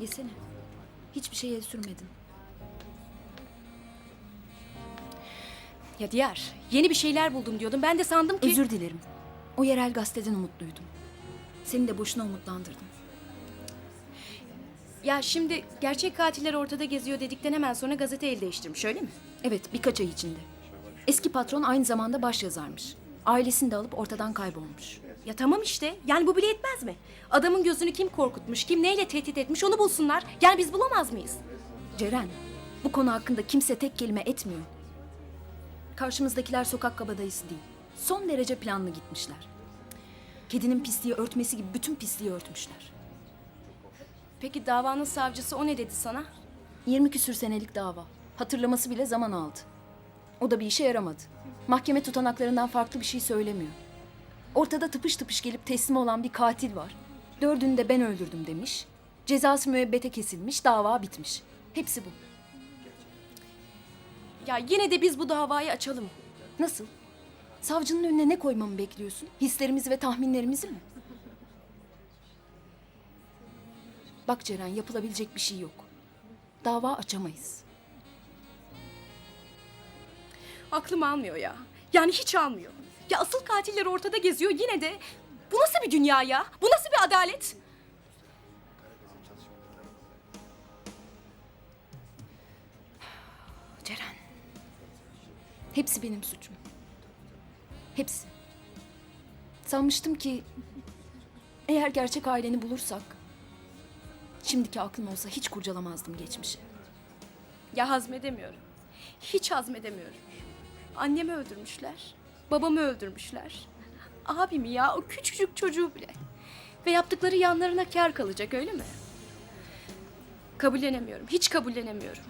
Yesene. Hiçbir şeye sürmedin. Ya diğer, yeni bir şeyler buldum diyordum. Ben de sandım ki... Özür dilerim. O yerel gazeteden umutluydum. Seni de boşuna umutlandırdım. Ya şimdi gerçek katiller ortada geziyor dedikten hemen sonra gazete el değiştirmiş öyle mi? Evet, birkaç ay içinde. Eski patron aynı zamanda başyazarmış. Ailesini de alıp ortadan kaybolmuş. Ya tamam işte. Yani bu bile yetmez mi? Adamın gözünü kim korkutmuş, kim neyle tehdit etmiş onu bulsunlar. Yani biz bulamaz mıyız? Ceren, bu konu hakkında kimse tek kelime etmiyor. Karşımızdakiler sokak kabadayısı değil. Son derece planlı gitmişler. Kedinin pisliği örtmesi gibi bütün pisliği örtmüşler. Peki davanın savcısı o ne dedi sana? 20 küsür senelik dava. Hatırlaması bile zaman aldı. O da bir işe yaramadı. Mahkeme tutanaklarından farklı bir şey söylemiyor. Ortada tıpış tıpış gelip teslim olan bir katil var. Dördünü de ben öldürdüm demiş. Cezası müebbete kesilmiş, dava bitmiş. Hepsi bu. Ya yine de biz bu davayı açalım. Nasıl? Savcının önüne ne koymamı bekliyorsun? Hislerimizi ve tahminlerimizi mi? Bak Ceren yapılabilecek bir şey yok. Dava açamayız. Aklım almıyor ya. Yani hiç almıyor. Ya asıl katiller ortada geziyor yine de. Bu nasıl bir dünya ya? Bu nasıl bir adalet? Ceren. Hepsi benim suçum. Hepsi. Sanmıştım ki eğer gerçek aileni bulursak şimdiki aklım olsa hiç kurcalamazdım geçmişi. Ya hazmedemiyorum. Hiç hazmedemiyorum. Annemi öldürmüşler. Babamı öldürmüşler. Abimi ya o küçücük çocuğu bile. Ve yaptıkları yanlarına kar kalacak öyle mi? Kabullenemiyorum. Hiç kabullenemiyorum.